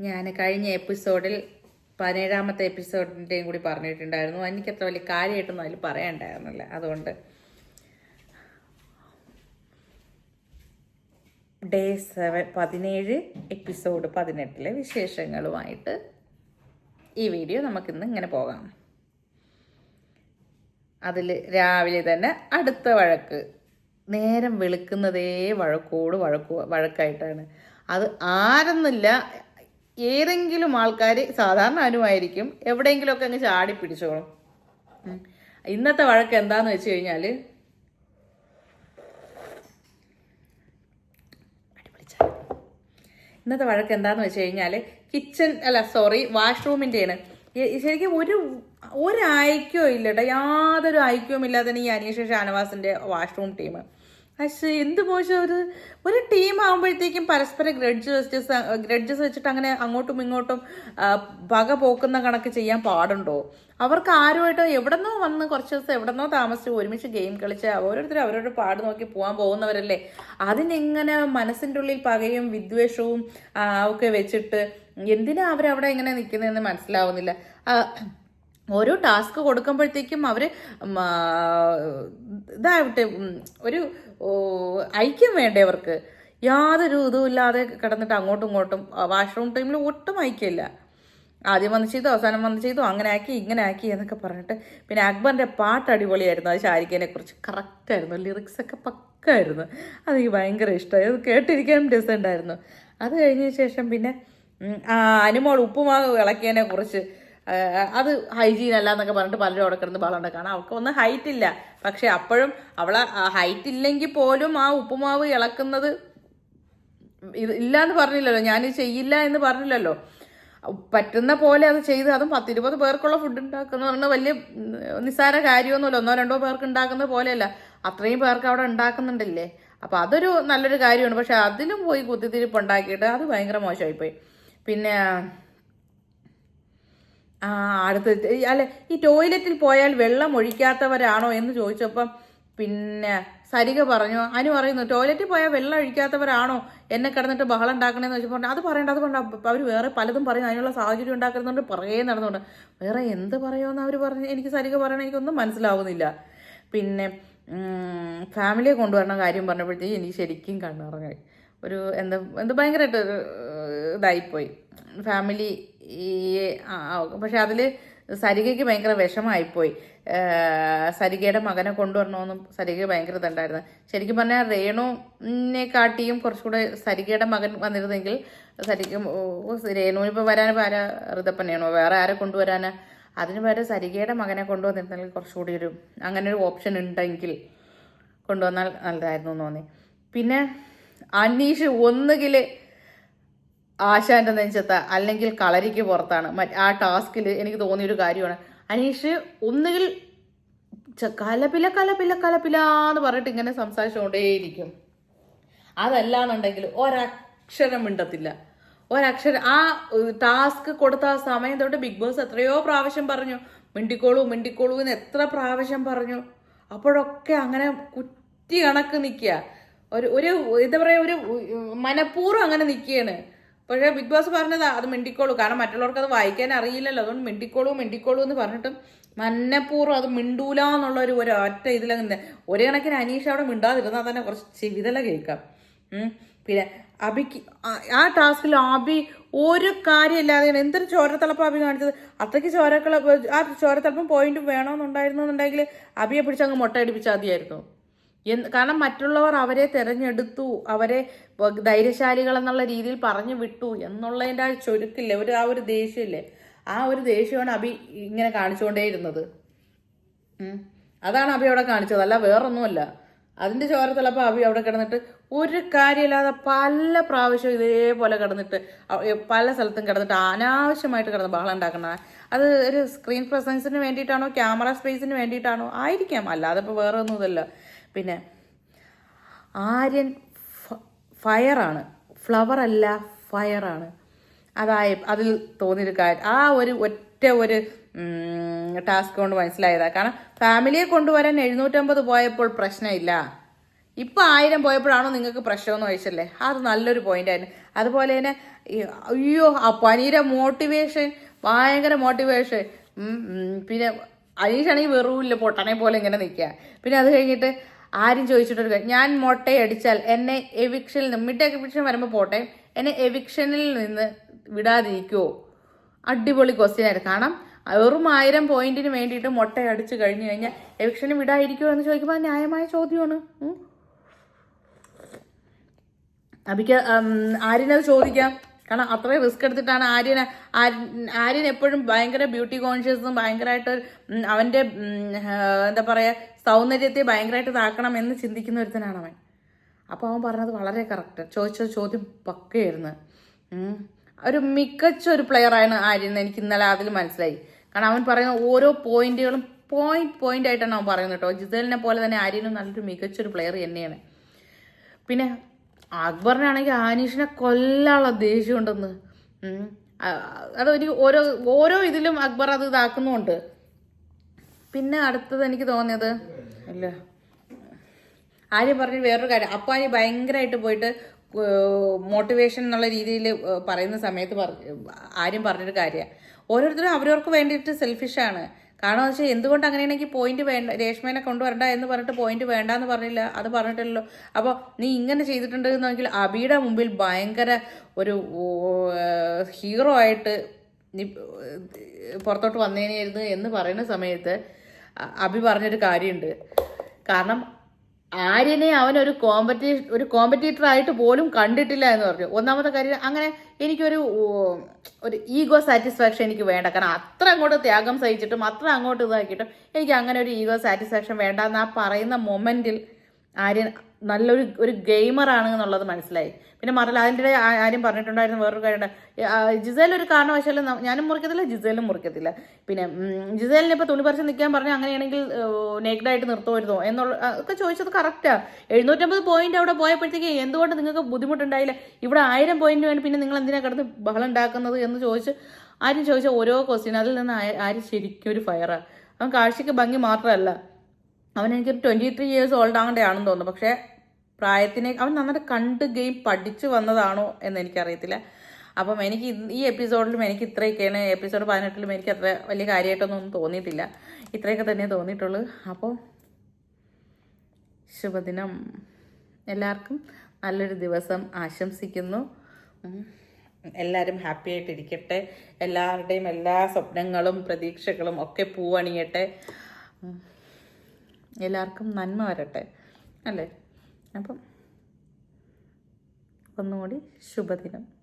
ഞാൻ കഴിഞ്ഞ എപ്പിസോഡിൽ പതിനേഴാമത്തെ എപ്പിസോഡിന്റെയും കൂടി പറഞ്ഞിട്ടുണ്ടായിരുന്നു. എനിക്ക് അത്ര വലിയ കാര്യമായിട്ടൊന്നും അതിൽ പറയാനുണ്ടായിരുന്നില്ല അതുകൊണ്ട് ഡേ സെവൻ പതിനേഴ് എപ്പിസോഡ് പതിനെട്ടിലെ വിശേഷങ്ങളുമായിട്ട് ഈ വീഡിയോ നമുക്കിന്ന് ഇങ്ങനെ പോകാം. അതിൽ രാവിലെ തന്നെ അടുത്ത വഴക്ക്. നേരം വിളിക്കുന്നതേ വഴക്കോട് വഴക്കോ വഴക്കായിട്ടാണ്. അത് ആരെന്നില്ല ഏതെങ്കിലും ആൾക്കാർ സാധാരണ അനുമായിരിക്കും എവിടെയെങ്കിലുമൊക്കെ അങ്ങ് ചാടി പിടിച്ചോളും. ഇന്നത്തെ വഴക്ക് എന്താന്ന് വെച്ച് കഴിഞ്ഞാൽ ഇന്നത്തെ വഴക്ക് എന്താന്ന് വെച്ച് കഴിഞ്ഞാൽ കിച്ചൺ അല്ല സോറി വാഷ്റൂമിന്റെയാണ് ശരിക്കും ഒരു ഒരു ഐക്യവും ഇല്ല കേട്ടോ യാതൊരു ഐക്യവും ഇല്ലാതെ ഈ അനീഷ് ഷാനവാസിന്റെ വാഷ്റൂം ടീം. പക്ഷേ എന്ത് മോശം ഒരു ഒരു ടീം ആകുമ്പോഴത്തേക്കും പരസ്പരം ഗ്രഡ്ജ് വെച്ച് ഗ്രഡ്ജസ് വെച്ചിട്ട് അങ്ങനെ അങ്ങോട്ടും ഇങ്ങോട്ടും പക പോക്കുന്ന കണക്ക് ചെയ്യാൻ പാടുണ്ടോ? അവർക്ക് ആരുമായിട്ടോ എവിടെന്നോ വന്ന് കുറച്ച് ദിവസം എവിടെന്നോ താമസിച്ച് ഒരുമിച്ച് ഗെയിം കളിച്ച് ഓരോരുത്തരും അവരോട് പാട് നോക്കി പോകാൻ പോകുന്നവരല്ലേ? അതിനെങ്ങനെ മനസ്സിന്റെ ഉള്ളിൽ പകയും വിദ്വേഷവും ഒക്കെ വെച്ചിട്ട് എന്തിനാ അവരവിടെ ഇങ്ങനെ നിൽക്കുന്നതെന്ന് മനസ്സിലാവുന്നില്ല. ഓരോ ടാസ്ക് കൊടുക്കുമ്പോഴത്തേക്കും അവർ ഇതാവട്ടെ ഒരു ഐക്യം വേണ്ടേ അവർക്ക്? യാതൊരു ഇതുമില്ലാതെ കിടന്നിട്ട് അങ്ങോട്ടും ഇങ്ങോട്ടും വാഷ്റൂം ടൈമിൽ ഒട്ടും ഐക്യമില്ല. ആദ്യം വന്ന് ചെയ്തു അവസാനം വന്ന് ചെയ്തു അങ്ങനെ ആക്കി ഇങ്ങനെ ആക്കി എന്നൊക്കെ പറഞ്ഞിട്ട് പിന്നെ അക്ബറിന്റെ പാട്ട് അടിപൊളിയായിരുന്നു. അത് ഷാരിഖിനെ കുറിച്ച് കറക്റ്റായിരുന്നു ലിറിക്സ് ഒക്കെ പക്കായിരുന്നു. അതെനിക്ക് ഭയങ്കര ഇഷ്ടമായി അത് കേട്ടിരിക്കാനും രസമുണ്ടായിരുന്നു. അത് കഴിഞ്ഞ ശേഷം പിന്നെ അനുമോൾ ഉപ്പുമാവ് ഇളക്കിയതിനെ കുറിച്ച് അത് ഹൈജീൻ അല്ല എന്നൊക്കെ പറഞ്ഞിട്ട് പലരും അവിടെ കിടന്ന് കാരണം അവൾക്ക് ഒന്നും ഹൈറ്റ് ഇല്ല. പക്ഷെ അപ്പോഴും അവളെ ഹൈറ്റ് ഇല്ലെങ്കിൽ പോലും ആ ഉപ്പുമാവ് ഇളക്കുന്നത് ഇത് ഇല്ലാന്ന് പറഞ്ഞില്ലല്ലോ. ഞാൻ ചെയ്യില്ല എന്ന് പറഞ്ഞില്ലല്ലോ. പറ്റുന്ന പോലെ അത് ചെയ്ത് അതും പത്തിരുപത് പേർക്കുള്ള ഫുഡ് ഉണ്ടാക്കുന്ന പറഞ്ഞാൽ വലിയ നിസ്സാര കാര്യമൊന്നുമില്ല. ഒന്നോ രണ്ടോ പേർക്ക് ഉണ്ടാക്കുന്ന പോലെയല്ല. അത്രയും പേർക്ക് അവിടെ ഉണ്ടാക്കുന്നുണ്ടല്ലേ? അപ്പോൾ അതൊരു നല്ലൊരു കാര്യമാണ്. പക്ഷെ അതിലും പോയി കുത്തിത്തിരിപ്പ് ഉണ്ടാക്കിയിട്ട് അത് ഭയങ്കര മോശമായിപ്പോയി. പിന്നെ ആ അടുത്ത് അല്ല ഈ ടോയ്ലറ്റിൽ പോയാൽ വെള്ളം ഒഴിക്കാത്തവരാണോ എന്ന് ചോദിച്ചപ്പം പിന്നെ സരിക പറഞ്ഞു അനു പറയുന്നു ടോയ്ലറ്റിൽ പോയാൽ വെള്ളം ഒഴിക്കാത്തവരാണോ? എന്നെ കിടന്നിട്ട് ബഹളം ഉണ്ടാക്കണേന്ന് വെച്ചപ്പോൾ അത് പറയണ്ട അത് കൊണ്ട് അവർ വേറെ പലതും പറയുന്നു അതിനുള്ള സാഹചര്യം ഉണ്ടാക്കുന്നുണ്ട് പറയേ നടന്നുകൊണ്ട്. വേറെ എന്ത് പറയുമെന്ന് അവർ പറഞ്ഞു എനിക്ക് സരിക പറയണ എനിക്കൊന്നും മനസ്സിലാവുന്നില്ല. പിന്നെ ഫാമിലിയെ കൊണ്ടുവരണ കാര്യം പറഞ്ഞപ്പോഴത്തേക്ക് എനിക്ക് ശരിക്കും കണ്ണിറങ്ങായി ഒരു എന്താ എന്താ ഭയങ്കരമായിട്ട് ഇതായിപ്പോയി. ഫാമിലി ഈ പക്ഷെ അതിൽ സരികയ്ക്ക് ഭയങ്കര വിഷമായിപ്പോയി. സരികയുടെ മകനെ കൊണ്ടുവരണമെന്നും സരിക ഭയങ്കര ഇതുണ്ടായിരുന്നു. ശരിക്കും പറഞ്ഞാൽ രേണുവിനെ കാട്ടിയും കുറച്ചുകൂടെ സരികയുടെ മകൻ വന്നിരുന്നെങ്കിൽ സരിക്കും രേണുവിനിപ്പോൾ വരാൻ ആരാ ഋതപ്പനെയാണോ? വേറെ ആരെ കൊണ്ടുവരാനാ? അതിന് പകരം സരികയുടെ മകനെ കൊണ്ടുവന്നിരുന്നെങ്കിൽ കുറച്ചുകൂടി ഒരു അങ്ങനെ ഒരു ഓപ്ഷൻ ഉണ്ടെങ്കിൽ കൊണ്ടുവന്നാൽ നല്ലതായിരുന്നു എന്ന് തോന്നി. പിന്നെ അനീഷ് ഒന്നുകിൽ ആശാന്റെ നെഞ്ചത്ത് അല്ലെങ്കിൽ കളരിക്ക് പുറത്താണ്. ആ ടാസ്കിൽ എനിക്ക് തോന്നിയൊരു കാര്യമാണ്. അനീഷ് ഒന്നുകിൽ കലപില കലപില കലപില എന്ന് പറഞ്ഞിട്ട് ഇങ്ങനെ സംസാരിച്ചുകൊണ്ടേയിരിക്കും അതല്ല എന്നുണ്ടെങ്കിൽ ഒരക്ഷരം മിണ്ടത്തില്ല. ഒരക്ഷരം ആ ടാസ്ക് കൊടുത്ത ആ സമയം തൊട്ട് ബിഗ് ബോസ് എത്രയോ പ്രാവശ്യം പറഞ്ഞു മിണ്ടിക്കോളൂ മിണ്ടിക്കോളൂ എന്ന് എത്ര പ്രാവശ്യം പറഞ്ഞു. അപ്പോഴൊക്കെ അങ്ങനെ കുറ്റി കണക്ക് നിൽക്കുക ഒരു ഒരു എന്താ പറയുക ഒരു മനഃപൂർവം അങ്ങനെ നിൽക്കുകയാണ് പക്ഷേ ബിഗ് ബോസ് പറഞ്ഞതാ അത് മിണ്ടിക്കോളൂ. കാരണം മറ്റുള്ളവർക്ക് അത് വായിക്കാൻ അറിയില്ലല്ലോ. അതുകൊണ്ട് മിണ്ടിക്കോളൂ മിണ്ടിക്കോളൂ എന്ന് പറഞ്ഞിട്ടും മനഃപൂർവം അത് മിണ്ടൂല എന്നുള്ള ഒരു ഒരൊറ്റ ഇതിലങ്ങനെ ഒരു കണക്കിന് അനീഷ് അവിടെ മിണ്ടാതിരുന്നാൽ തന്നെ കുറച്ച് ചെവിതല കേൾക്കാം. പിന്നെ അബിക്ക് ആ- ടാസ്കിൽ അബി ഒരു കാര്യമില്ലാതെ എന്തൊരു ചോരത്തിളപ്പം അബി കാണിച്ചത്. അത്രയ്ക്ക് ചോരക്കള ആ ചോരത്തിളപ്പം പോയിന്റ് വേണമെന്നുണ്ടായിരുന്നുണ്ടെങ്കിൽ അബിയെ പിടിച്ച് അങ്ങ് കാരണം മറ്റുള്ളവർ അവരെ തിരഞ്ഞെടുത്തു അവരെ ധൈര്യശാലികൾ എന്നുള്ള രീതിയിൽ പറഞ്ഞു വിട്ടു എന്നുള്ളതിന്റെ ആ ചുരുക്കില്ലേ? ഒരു ആ ഒരു ദേഷ്യമില്ലേ? ആ ഒരു ദേഷ്യമാണ് അഭി ഇങ്ങനെ കാണിച്ചുകൊണ്ടേയിരുന്നത്. അതാണ് അഭി അവിടെ കാണിച്ചത്. അല്ല വേറൊന്നുമല്ല. അതിന്റെ ചോരത്തിലപ്പോൾ അഭി അവിടെ കിടന്നിട്ട് ഒരു കാര്യമില്ലാതെ പല പ്രാവശ്യം ഇതേപോലെ കിടന്നിട്ട് പല സ്ഥലത്തും കിടന്നിട്ട് അനാവശ്യമായിട്ട് കിടന്ന് ബഹളം ഉണ്ടാക്കണ അത് ഒരു സ്ക്രീൻ പ്രസൻസിന് വേണ്ടിയിട്ടാണോ ക്യാമറ സ്പേസിന് വേണ്ടിയിട്ടാണോ? ആയിരിക്കാം. അല്ലാതെ ഇപ്പോൾ വേറെ ഒന്നുമിതല്ല പിന്നെ ആര്യൻ ഫയറാണ്. ഫ്ലവർ അല്ല ഫയറാണ്. അതായ അതിൽ തോന്നിയൊരു കാര്യം. ആ ഒരു ഒറ്റ ഒരു ടാസ്ക് കൊണ്ട് മനസ്സിലായതാ. കാരണം ഫാമിലിയെ കൊണ്ടുവരാൻ എഴുന്നൂറ്റമ്പത് പോയപ്പോൾ പ്രശ്നമില്ല. ഇപ്പം ആയിരം പോയപ്പോഴാണോ നിങ്ങൾക്ക് പ്രശ്നമെന്ന് ചോദിച്ചല്ലേ? അത് നല്ലൊരു പോയിന്റ് ആയിരുന്നു. അതുപോലെ തന്നെ അയ്യോ ആ പനീരെ മോട്ടിവേഷൻ ഭയങ്കര മോട്ടിവേഷൻ പിന്നെ അനീഷാണെങ്കിൽ വെറുമില്ല പൊട്ടനെ പോലെ ഇങ്ങനെ നിൽക്കുക. പിന്നെ അത് കഴിഞ്ഞിട്ട് ആരും ചോദിച്ചിട്ടൊരു ഞാൻ മൊട്ടയടിച്ചാൽ എന്നെ എവിക്ഷനിൽ നിന്ന് മിഡ് എവിക്ഷൻ വരുമ്പോൾ പോട്ടെ എന്നെ എവിക്ഷനിൽ നിന്ന് വിടാതിരിക്കുമോ അടിപൊളി ക്വസ്റ്റ്യൻ ആയിരുന്നു. കാരണം വെറും ആയിരം പോയിന്റിന് വേണ്ടിയിട്ട് മുട്ട അടിച്ച് കഴിഞ്ഞു കഴിഞ്ഞാൽ എവിക്ഷന് വിടാതിരിക്കുമോ എന്ന് ചോദിക്കുമ്പോൾ ന്യായമായ ചോദ്യമാണ്. അബിക്ക് ആരിനത് ചോദിക്കാം? കാരണം അത്രയും റിസ്ക് എടുത്തിട്ടാണ് ആര്യനെ ആര്യൻ എപ്പോഴും ഭയങ്കര ബ്യൂട്ടി കോൺഷ്യസും ഭയങ്കരമായിട്ട് അവന്റെ എന്താ പറയുക സൗന്ദര്യത്തെ ഭയങ്കരമായിട്ട് ഇതാക്കണം എന്ന് ചിന്തിക്കുന്ന ഒരുത്തനാണ് അവൻ. അപ്പോൾ അവൻ പറഞ്ഞത് വളരെ കറക്റ്റ് ചോദിച്ച ചോദ്യം പക്കയായിരുന്നു. ഒരു മികച്ച ഒരു പ്ലെയറാണ് ആര്യൻ എനിക്ക് ഇന്നലെ അതിൽ മനസ്സിലായി. കാരണം അവൻ പറയുന്ന ഓരോ പോയിന്റുകളും പോയിന്റ് പോയിന്റ് ആയിട്ടാണ് അവൻ പറയുന്നത് കേട്ടോ. ജിസേലിനെ പോലെ തന്നെ ആര്യനും നല്ലൊരു മികച്ചൊരു പ്ലെയർ തന്നെയാണ്. പിന്നെ അക്ബറിനാണെങ്കിൽ ആനീഷിനെ കൊല്ലാനുള്ള ദേഷ്യം ഉണ്ടെന്ന് എനിക്ക് ഓരോ ഓരോ ഇതിലും അക്ബർ അത് ഇതാക്കുന്നുമുണ്ട്. പിന്നെ അടുത്തത് എനിക്ക് തോന്നിയത് അല്ല ആര്യ പറഞ്ഞ വേറൊരു കാര്യം. അപ്പാനി ഭയങ്കരമായിട്ട് പോയിട്ട് മോട്ടിവേഷൻ എന്നുള്ള രീതിയിൽ പറയുന്ന സമയത്ത് ആര്യം പറഞ്ഞൊരു കാര്യമാണ് ഓരോരുത്തരും അവരവർക്ക് വേണ്ടിയിട്ട് സെൽഫിഷാണ് കാരണം വെച്ചാൽ എന്തുകൊണ്ട് അങ്ങനെയാണെങ്കിൽ പോയിന്റ് വേണ്ട രേഷ്മേനെ കൊണ്ടുവരണ്ട എന്ന് പറഞ്ഞിട്ട് പോയിന്റ് വേണ്ട എന്ന് പറഞ്ഞില്ല. അത് പറഞ്ഞിട്ടില്ലല്ലോ അപ്പോൾ നീ ഇങ്ങനെ ചെയ്തിട്ടുണ്ട് എന്നെങ്കിൽ അബിയുടെ മുമ്പിൽ ഭയങ്കര ഒരു ഹീറോ ആയിട്ട് നീ പുറത്തോട്ട് വന്നേനായിരുന്നു എന്ന് പറയുന്ന സമയത്ത് അബി പറഞ്ഞൊരു കാര്യമുണ്ട് കാരണം ആര്യനെ അവനൊരു കോമ്പറ്റീ ഒരു കോമ്പറ്റീറ്റർ ആയിട്ട് പോലും കണ്ടിട്ടില്ല എന്ന് പറഞ്ഞു. ഒന്നാമത്തെ കാര്യം അങ്ങനെ എനിക്കൊരു ഒരു ഈഗോ സാറ്റിസ്ഫാക്ഷൻ എനിക്ക് വേണ്ട. കാരണം അത്ര അങ്ങോട്ട് ത്യാഗം സഹിച്ചിട്ടും അത്ര അങ്ങോട്ട് ഇതാക്കിയിട്ടും എനിക്ക് അങ്ങനെ ഒരു ഈഗോ സാറ്റിസ്ഫാക്ഷൻ വേണ്ട എന്ന് ആ പറയുന്ന മൊമെന്റിൽ ആര്യൻ നല്ലൊരു ഒരു ഗെയിമറാണ് എന്നുള്ളത് മനസ്സിലായി. പിന്നെ മാത്രമല്ല അതിന്റെ ആരും പറഞ്ഞിട്ടുണ്ടായിരുന്നു വേറൊരു കാര്യമുണ്ട്. ജിസേൽ ഒരു കാരണവശാലും ഞാനും മുറിക്കത്തില്ല ജിസേലും മുറിക്കത്തില്ല. പിന്നെ ജിസേലിനെ ഇപ്പോൾ തുണി പറിച്ച് നിൽക്കാൻ പറഞ്ഞു അങ്ങനെയാണെങ്കിൽ നേക്കഡായിട്ട് നിർത്തുമായിരുന്നോ? എന്നുള്ള ഒക്കെ ചോദിച്ചത് കറക്റ്റാണ് എഴുന്നൂറ്റമ്പത് പോയിന്റ് അവിടെ പോയപ്പോഴത്തേക്ക് എന്തുകൊണ്ട് നിങ്ങൾക്ക് ബുദ്ധിമുട്ടുണ്ടായില്ല? ഇവിടെ ആയിരം പോയിന്റ് വേണം പിന്നെ നിങ്ങൾ എന്തിനാ കിടന്ന് ബഹളം ഉണ്ടാക്കുന്നത് എന്ന് ചോദിച്ച് ആരും ചോദിച്ച ഓരോ ക്വസ്റ്റ്യൻ അതിൽ നിന്ന് ആര് ശരിക്കും ഒരു ഫയറാണ് അവൻ കാഴ്ചയ്ക്ക് ഭംഗി മാത്രമല്ല. അവൻ എനിക്ക് ട്വന്റി ത്രീ ഇയേഴ്സ് ഓൾഡ് ആണെന്ന് തോന്നുന്നു. പക്ഷേ പ്രായത്തിനെ അവൻ നന്നായിട്ട് കണ്ട് ഗെയിം പഠിച്ചു വന്നതാണോ എന്ന് എനിക്കറിയത്തില്ല. അപ്പം എനിക്ക് ഈ എപ്പിസോഡിലും എനിക്ക് ഇത്രയൊക്കെയാണ് എപ്പിസോഡ് പതിനെട്ടിലും എനിക്ക് അത്ര വലിയ കാര്യമായിട്ടൊന്നും തോന്നിയിട്ടില്ല. ഇത്രയൊക്കെ തന്നെ തോന്നിയിട്ടുള്ളൂ. അപ്പോൾ ശുഭദിനം. എല്ലാവർക്കും നല്ലൊരു ദിവസം ആശംസിക്കുന്നു. എല്ലാവരും ഹാപ്പി ആയിട്ടിരിക്കട്ടെ. എല്ലാവരുടെയും എല്ലാ സ്വപ്നങ്ങളും പ്രതീക്ഷകളും ഒക്കെ പൂവണിയട്ടെ. എല്ലാവർക്കും നന്മ വരട്ടെ അല്ലേ? അപ്പം ഒന്നുകൂടി ശുഭദിനം.